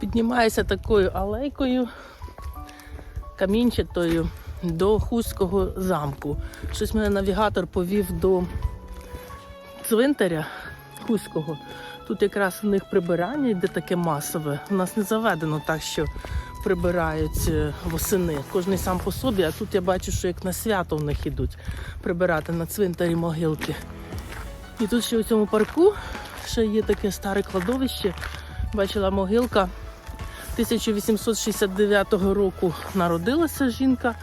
Піднімаюся такою алейкою камінчатою до Хуського замку. Щось мене навігатор повів до цвинтаря Хуського. Тут якраз у них прибирання йде таке масове. У нас не заведено так, що прибирають е, восени. Кожний сам по собі, а тут я бачу, що як на свято в них ідуть прибирати на цвинтарі могилки. І тут ще у цьому парку ще є таке старе кладовище. Бачила могилка. 1869 року народилася жінка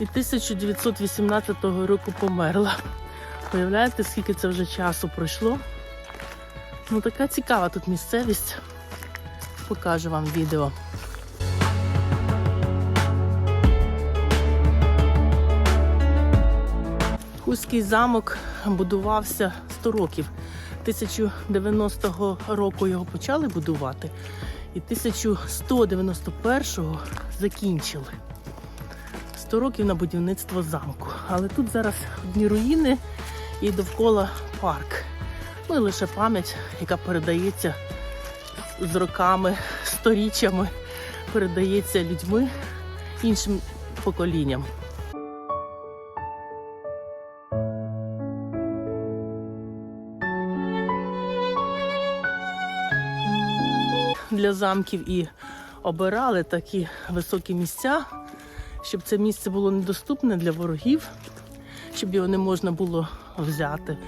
і 1918 року померла. Уявляєте, скільки це вже часу пройшло? Ну така цікава тут місцевість. Покажу вам відео. Хуський замок будувався 100 років. 1090 року його почали будувати, і 1191-го закінчили. 100 років на будівництво замку. Але тут зараз одні руїни і довкола парк. Ну і лише пам'ять, яка передається з роками, сторіччями, передається людьми іншим поколінням. Для замків і обирали такі високі місця, щоб це місце було недоступне для ворогів, щоб його не можна було взяти,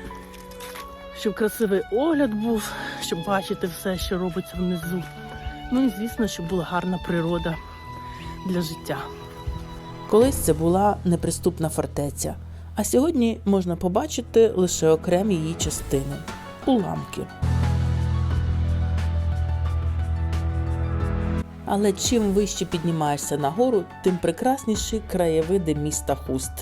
щоб красивий огляд був, щоб бачити все, що робиться внизу. Ну і звісно, щоб була гарна природа для життя. Колись це була неприступна фортеця, а сьогодні можна побачити лише окремі її частини уламки. Але чим вище піднімаєшся нагору, тим прекрасніші краєвиди міста Хуст.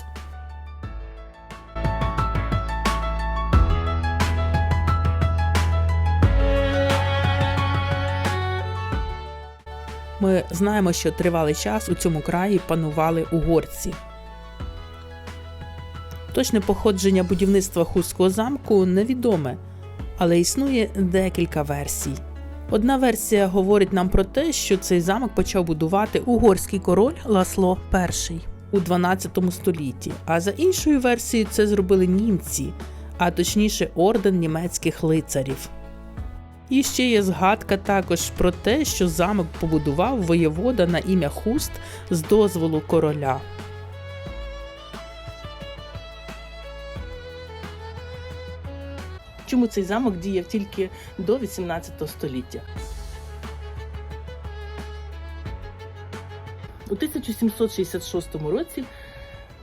Ми знаємо, що тривалий час у цьому краї панували угорці. Точне походження будівництва Хустського замку невідоме, але існує декілька версій. Одна версія говорить нам про те, що цей замок почав будувати угорський король Ласло І у 12 столітті, а за іншою версією це зробили німці, а точніше орден німецьких лицарів. І ще є згадка також про те, що замок побудував воєвода на ім'я Хуст з дозволу короля. Чому цей замок діяв тільки до 18 століття? У 1766 році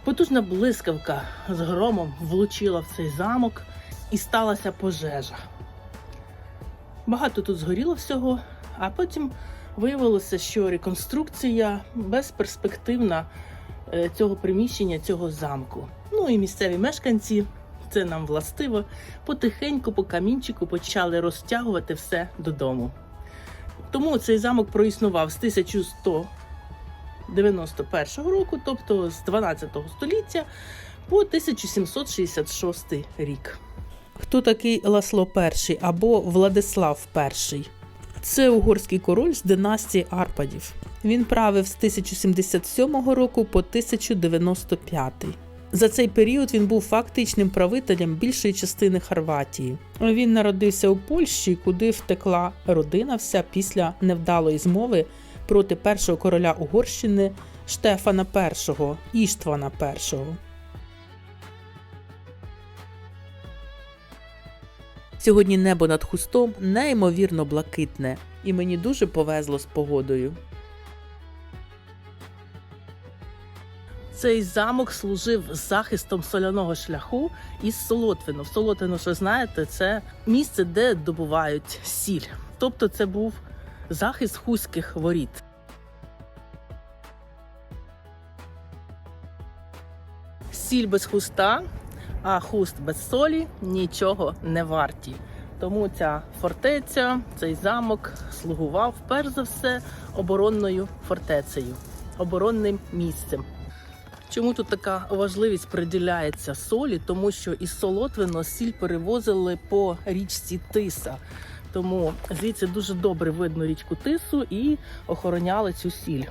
потужна блискавка з громом влучила в цей замок і сталася пожежа. Багато тут згоріло всього, а потім виявилося, що реконструкція безперспективна е, цього приміщення, цього замку. Ну і місцеві мешканці, це нам властиво, потихеньку по камінчику почали розтягувати все додому. Тому цей замок проіснував з 1191 року, тобто з 12 століття по 1766 рік. Хто такий Ласло І або Владислав І? Це угорський король з династії Арпадів. Він правив з 1077 року по 1095. За цей період він був фактичним правителем більшої частини Хорватії. Він народився у Польщі, куди втекла родина вся після невдалої змови проти першого короля Угорщини Штефана І Іштвана І. Сьогодні небо над хустом неймовірно блакитне, і мені дуже повезло з погодою. Цей замок служив захистом соляного шляху із Солотвину. Солотвину, що знаєте, це місце, де добувають сіль. Тобто це був захист хуських воріт. Сіль без хуста, а хуст без солі нічого не варті. Тому ця фортеця, цей замок слугував перш за все оборонною фортецею, оборонним місцем. Чому тут така важливість приділяється солі? Тому що із Солотвино сіль перевозили по річці Тиса. Тому звідси дуже добре видно річку Тису і охороняли цю сіль.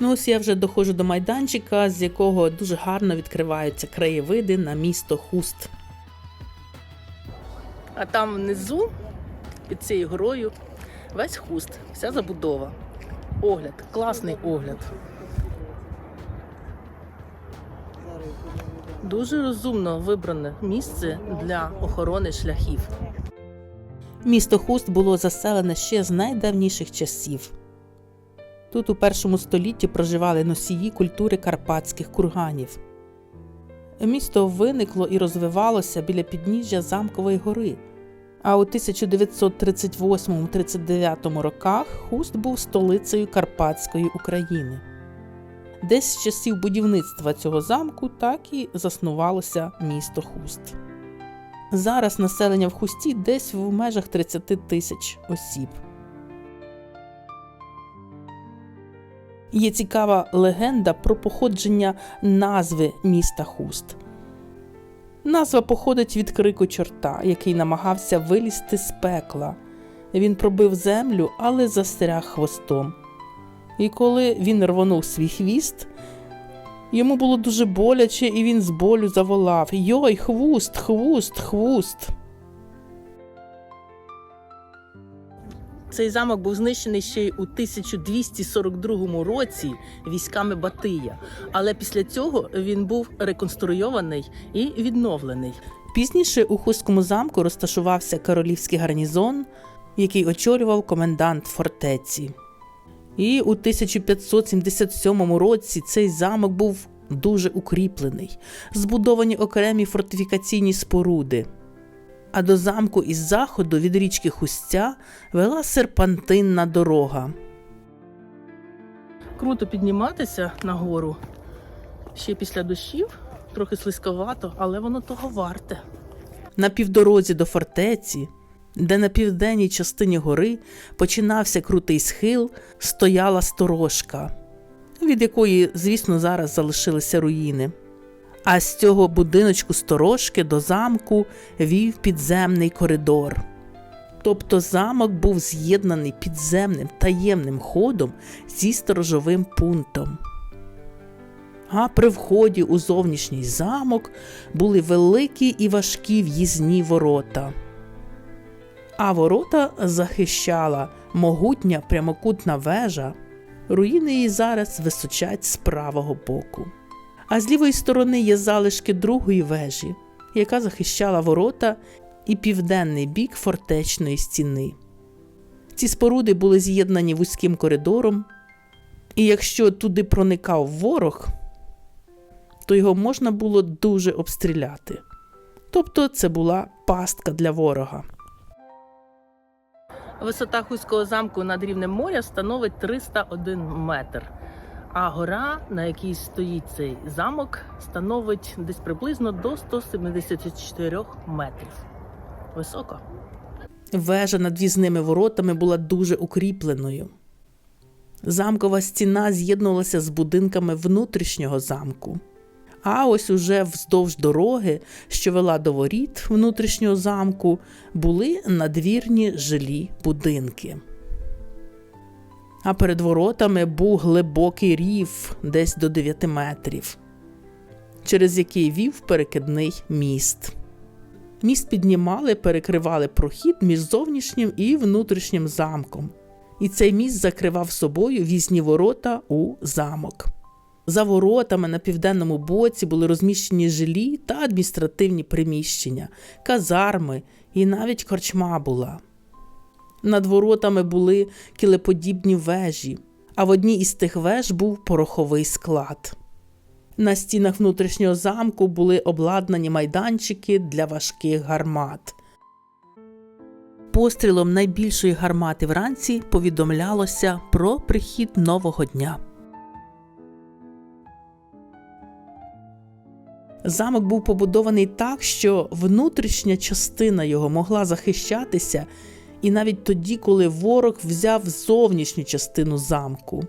Ну ось я вже доходжу до майданчика, з якого дуже гарно відкриваються краєвиди на місто Хуст. А там внизу, під цією горою, весь хуст, вся забудова. Огляд, класний огляд. Дуже розумно вибране місце для охорони шляхів. Місто Хуст було заселене ще з найдавніших часів. Тут у першому столітті проживали носії культури карпатських курганів. Місто виникло і розвивалося біля підніжжя Замкової гори. А у 1938-39 роках Хуст був столицею Карпатської України. Десь з часів будівництва цього замку так і заснувалося місто Хуст. Зараз населення в Хусті десь в межах 30 тисяч осіб. Є цікава легенда про походження назви міста Хуст. Назва походить від крику чорта, який намагався вилізти з пекла. Він пробив землю, але застряг хвостом. І коли він рвонув свій хвіст, йому було дуже боляче, і він з болю заволав Йой, хвуст, хвуст, хвуст. Цей замок був знищений ще й у 1242 році військами Батия, але після цього він був реконструйований і відновлений. Пізніше у Хустському замку розташувався королівський гарнізон, який очолював комендант фортеці. І у 1577 році цей замок був дуже укріплений, збудовані окремі фортифікаційні споруди. А до замку із заходу від річки Хустя вела серпантинна дорога. Круто підніматися на гору ще після дощів, трохи слизьковато, але воно того варте. На півдорозі до фортеці, де на південній частині гори починався крутий схил, стояла сторожка, від якої, звісно, зараз залишилися руїни. А з цього будиночку сторожки до замку вів підземний коридор. Тобто замок був з'єднаний підземним таємним ходом зі сторожовим пунктом. А при вході у зовнішній замок були великі і важкі в'їзні ворота. А ворота захищала могутня прямокутна вежа. Руїни її зараз височать з правого боку. А з лівої сторони є залишки другої вежі, яка захищала ворота і південний бік фортечної стіни. Ці споруди були з'єднані вузьким коридором, і якщо туди проникав ворог, то його можна було дуже обстріляти. Тобто це була пастка для ворога. Висота Хуського замку над рівнем моря становить 301 метр. А гора, на якій стоїть цей замок, становить десь приблизно до 174 метрів. Високо. Вежа над в'їзними воротами була дуже укріпленою. Замкова стіна з'єднувалася з будинками внутрішнього замку. А ось уже вздовж дороги, що вела до воріт внутрішнього замку, були надвірні жилі будинки. А перед воротами був глибокий рів десь до 9 метрів, через який вів перекидний міст. Міст піднімали, перекривали прохід між зовнішнім і внутрішнім замком. І цей міст закривав собою в'їзні ворота у замок. За воротами на південному боці були розміщені жилі та адміністративні приміщення, казарми і навіть корчма була. Над воротами були кілеподібні вежі, а в одній із тих веж був пороховий склад. На стінах внутрішнього замку були обладнані майданчики для важких гармат. Пострілом найбільшої гармати вранці повідомлялося про прихід нового дня. Замок був побудований так, що внутрішня частина його могла захищатися і навіть тоді, коли ворог взяв зовнішню частину замку.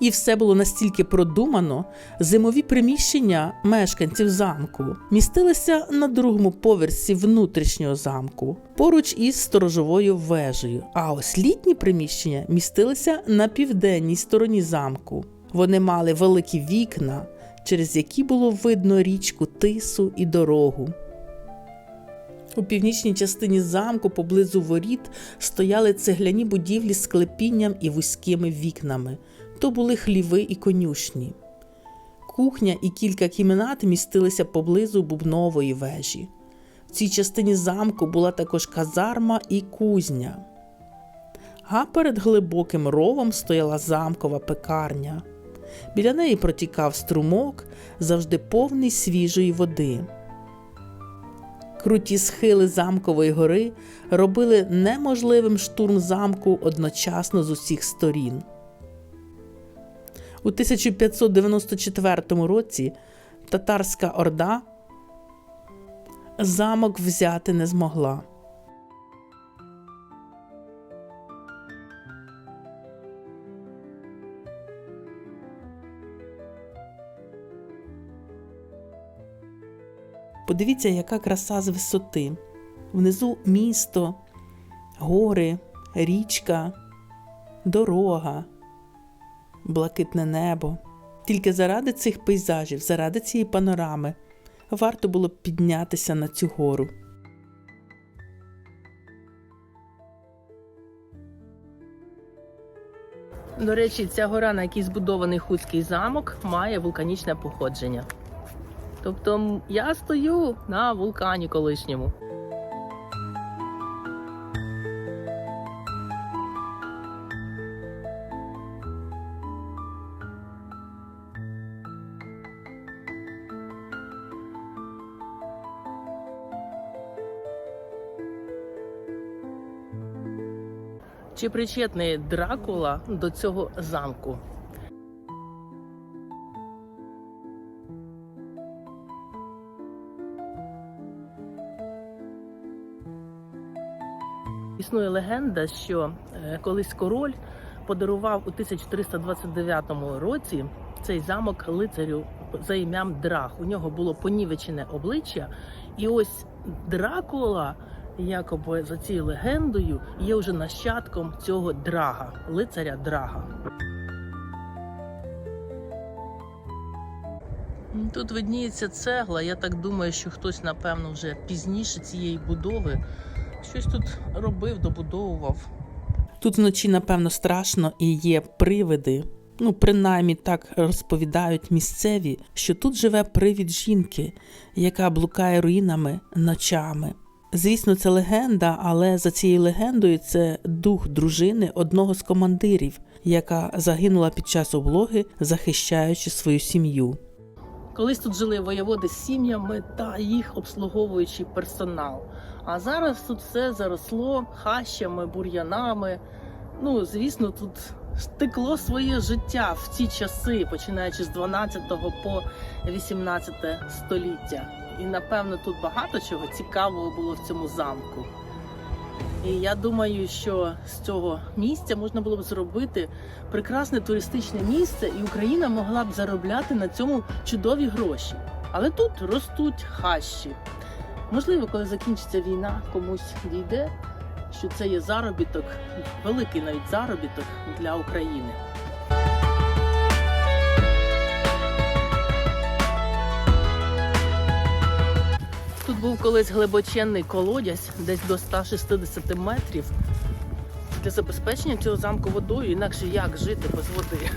І все було настільки продумано, зимові приміщення мешканців замку містилися на другому поверсі внутрішнього замку, поруч із сторожовою вежею. А ось літні приміщення містилися на південній стороні замку. Вони мали великі вікна, через які було видно річку Тису і дорогу. У північній частині замку поблизу воріт стояли цегляні будівлі з клепінням і вузькими вікнами. То були хліви і конюшні. Кухня і кілька кімнат містилися поблизу бубнової вежі. В цій частині замку була також казарма і кузня. А перед глибоким ровом стояла замкова пекарня. Біля неї протікав струмок, завжди повний свіжої води. Круті схили замкової гори робили неможливим штурм замку одночасно з усіх сторін. У 1594 році татарська орда замок взяти не змогла. Подивіться, яка краса з висоти. Внизу місто, гори, річка, дорога, блакитне небо. Тільки заради цих пейзажів, заради цієї панорами, варто було б піднятися на цю гору. До речі, ця гора, на якій збудований Хуцький замок, має вулканічне походження. Тобто я стою на вулкані колишньому. Чи причетний Дракула до цього замку? Існує легенда, що е, колись король подарував у 1329 році цей замок лицарю за ім'ям Драх. У нього було понівечене обличчя, і ось Дракула, якоби за цією легендою, є вже нащадком цього драга, лицаря Драга. Тут видніється цегла. Я так думаю, що хтось, напевно, вже пізніше цієї будови щось тут робив, добудовував. Тут вночі, напевно, страшно і є привиди. Ну, принаймні так розповідають місцеві, що тут живе привід жінки, яка блукає руїнами ночами. Звісно, це легенда, але за цією легендою це дух дружини одного з командирів, яка загинула під час облоги, захищаючи свою сім'ю. Колись тут жили воєводи з сім'ями та їх обслуговуючий персонал. А зараз тут все заросло хащами, бур'янами. Ну, звісно, тут стекло своє життя в ці часи, починаючи з 12 по 18 століття. І напевно тут багато чого цікавого було в цьому замку. І я думаю, що з цього місця можна було б зробити прекрасне туристичне місце, і Україна могла б заробляти на цьому чудові гроші. Але тут ростуть хащі. Можливо, коли закінчиться війна, комусь дійде, що це є заробіток, великий навіть заробіток для України. Був колись глибоченний колодязь, десь до 160 метрів. Для забезпечення цього замку водою, інакше як жити без води.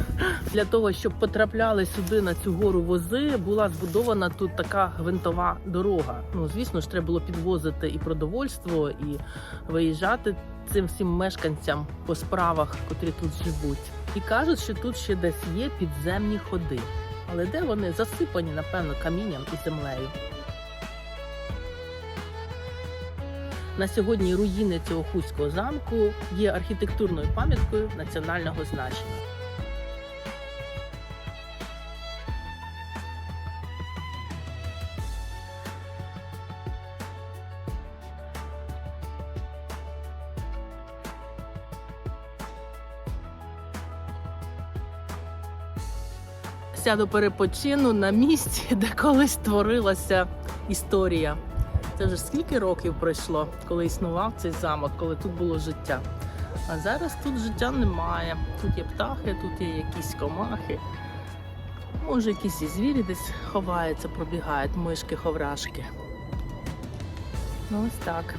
Для того, щоб потрапляли сюди на цю гору вози, була збудована тут така гвинтова дорога. Ну, звісно ж, треба було підвозити і продовольство, і виїжджати цим всім мешканцям по справах, котрі тут живуть. І кажуть, що тут ще десь є підземні ходи. Але де вони засипані, напевно, камінням і землею. На сьогодні руїни цього хуського замку є архітектурною пам'яткою національного значення. сяду перепочину на місці, де колись творилася історія. Це вже скільки років пройшло, коли існував цей замок, коли тут було життя. А зараз тут життя немає. Тут є птахи, тут є якісь комахи. Може, якісь і звірі десь ховаються, пробігають, мишки, ховрашки. Ну ось так.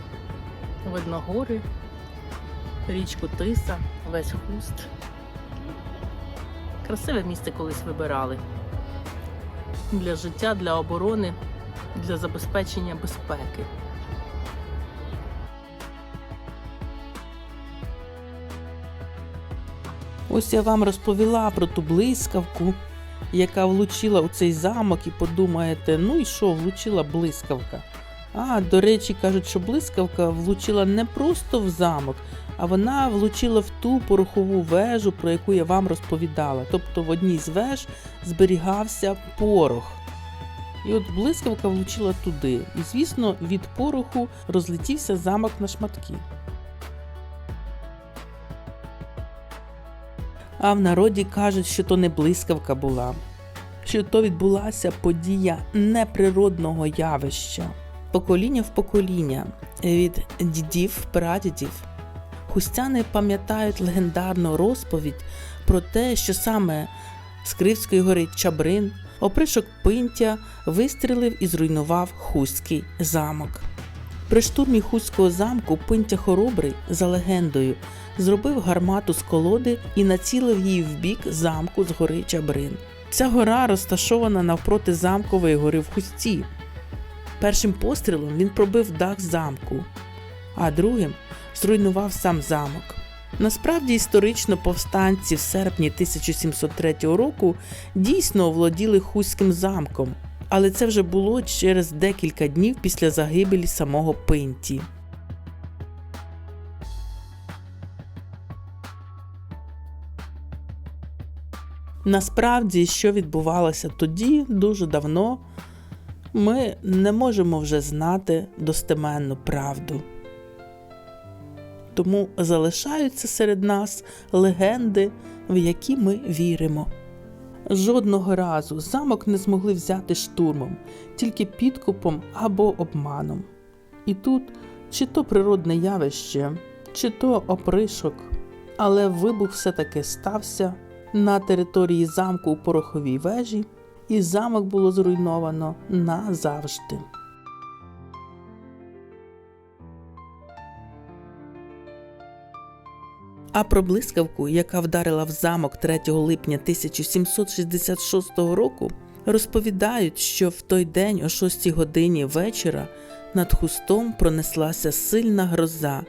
Видно гори, річку Тиса, весь хуст. Красиве місце колись вибирали. Для життя, для оборони, для забезпечення безпеки. Ось я вам розповіла про ту блискавку, яка влучила у цей замок, і подумаєте, ну і що, влучила блискавка. А, до речі, кажуть, що блискавка влучила не просто в замок, а вона влучила в ту порохову вежу, про яку я вам розповідала. Тобто в одній з веж зберігався порох. І от блискавка влучила туди. І, звісно, від пороху розлетівся замок на шматки. А в народі кажуть, що то не блискавка була, що то відбулася подія неприродного явища. Покоління в покоління від дідів прадідів. Хустяни пам'ятають легендарну розповідь про те, що саме з Кривської гори Чабрин опришок Пинтя вистрілив і зруйнував Хустський замок. При штурмі Хуського замку Пинтя Хоробрий, за легендою, зробив гармату з колоди і націлив її в бік замку з гори Чабрин. Ця гора розташована навпроти замкової гори в Хусті. Першим пострілом він пробив дах замку, а другим зруйнував сам замок. Насправді історично повстанці в серпні 1703 року дійсно оволоділи Хуським замком, але це вже було через декілька днів після загибелі самого Пинті. Насправді, що відбувалося тоді, дуже давно, ми не можемо вже знати достеменну правду. Тому залишаються серед нас легенди, в які ми віримо. Жодного разу замок не змогли взяти штурмом, тільки підкупом або обманом. І тут чи то природне явище, чи то опришок, але вибух все-таки стався на території замку у пороховій вежі, і замок було зруйновано назавжди. А про блискавку, яка вдарила в замок 3 липня 1766 року, розповідають, що в той день о 6 годині вечора над хустом пронеслася сильна гроза,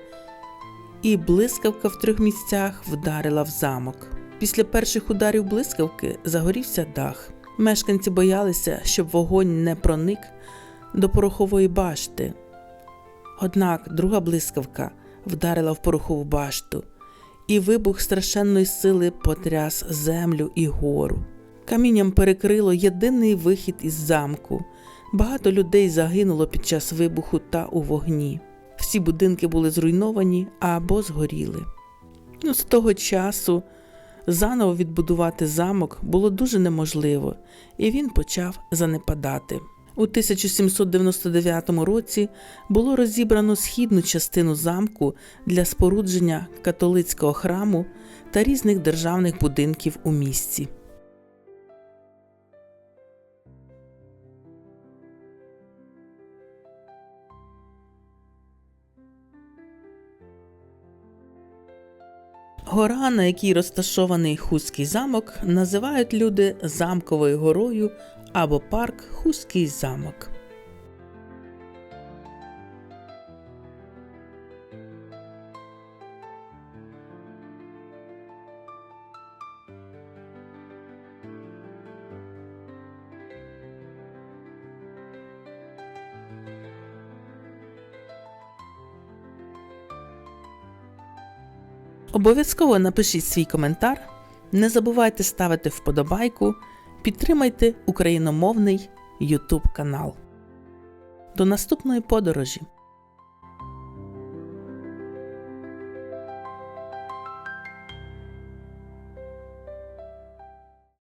і блискавка в трьох місцях вдарила в замок. Після перших ударів блискавки загорівся дах. Мешканці боялися, щоб вогонь не проник до порохової башти. Однак друга блискавка вдарила в порохову башту, і вибух страшенної сили потряс землю і гору. Камінням перекрило єдиний вихід із замку. Багато людей загинуло під час вибуху та у вогні. Всі будинки були зруйновані або згоріли. Ну, з того часу заново відбудувати замок було дуже неможливо, і він почав занепадати. У 1799 році було розібрано східну частину замку для спорудження католицького храму та різних державних будинків у місті. Гора, на якій розташований Хуський замок, називають люди замковою горою або парк Хуський замок. Обов'язково напишіть свій коментар. Не забувайте ставити вподобайку, підтримайте україномовний YouTube канал. До наступної подорожі!